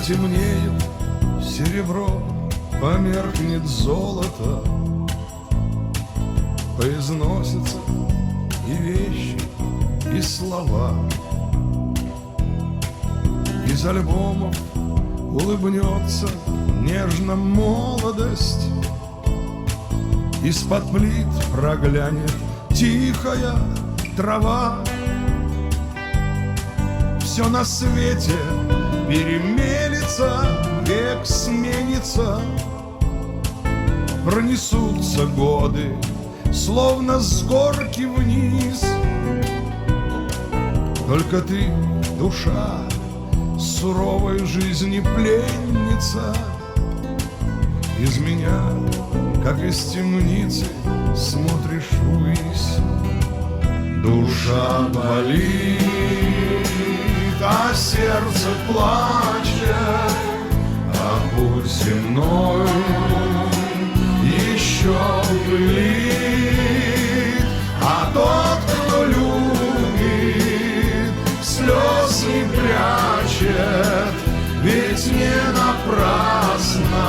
Потемнеет серебро, померкнет золото, Поизносятся и вещи, и слова. Из альбомов улыбнется нежно молодость, Из-под плит проглянет тихая трава. Все на свете перемелится, век сменится, Пронесутся годы, словно с горки вниз. Только ты, душа, суровой жизни пленница, Из меня, как из темницы, смотришь ввысь. Душа болит, а сердце плачет, путь земной еще пылит, а тот, кто любит, слез не прячет, ведь не напрасно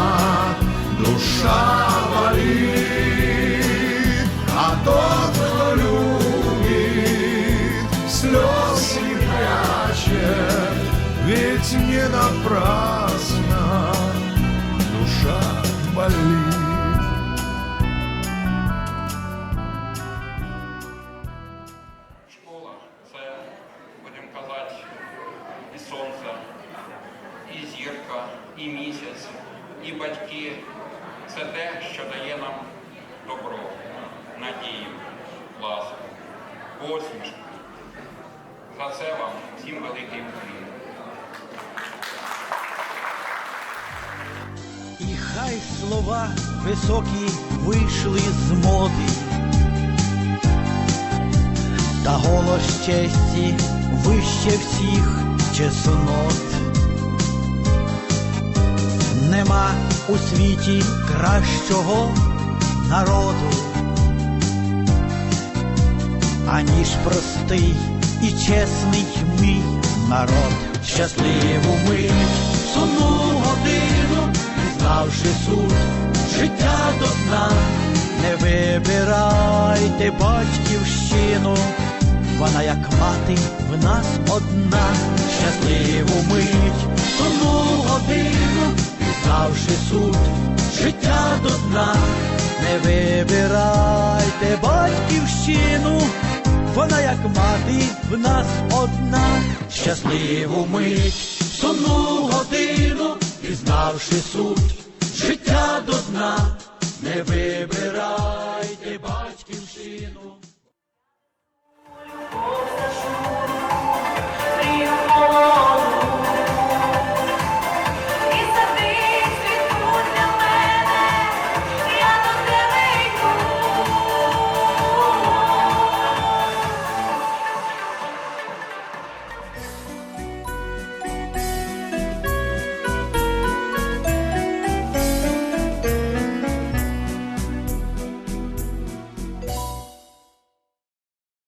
душа болит, а тот, кто любит, слез не прячет, ведь не напрасно і батьки. Це те, що дає нам добро, надію, ласку, посмішку. За це вам всім великий уклін. І хай слова високі вийшли з моди, та голос честі вище всіх чеснот. Нема у світі кращого народу, аніж простий і чесний мій народ. Щасливу мить, сумну годину, пізнавши суд, життя до дна, не вибирайте батьківщину, вона як мати в нас одна, щасливу мить, сумну годину, пізнавши суд, життя до дна, не вибирайте батьківщину, вона як мати в нас одна, щасливу мить, сумну годину, пізнавши суд, життя до дна, не вибирайте батьківщину.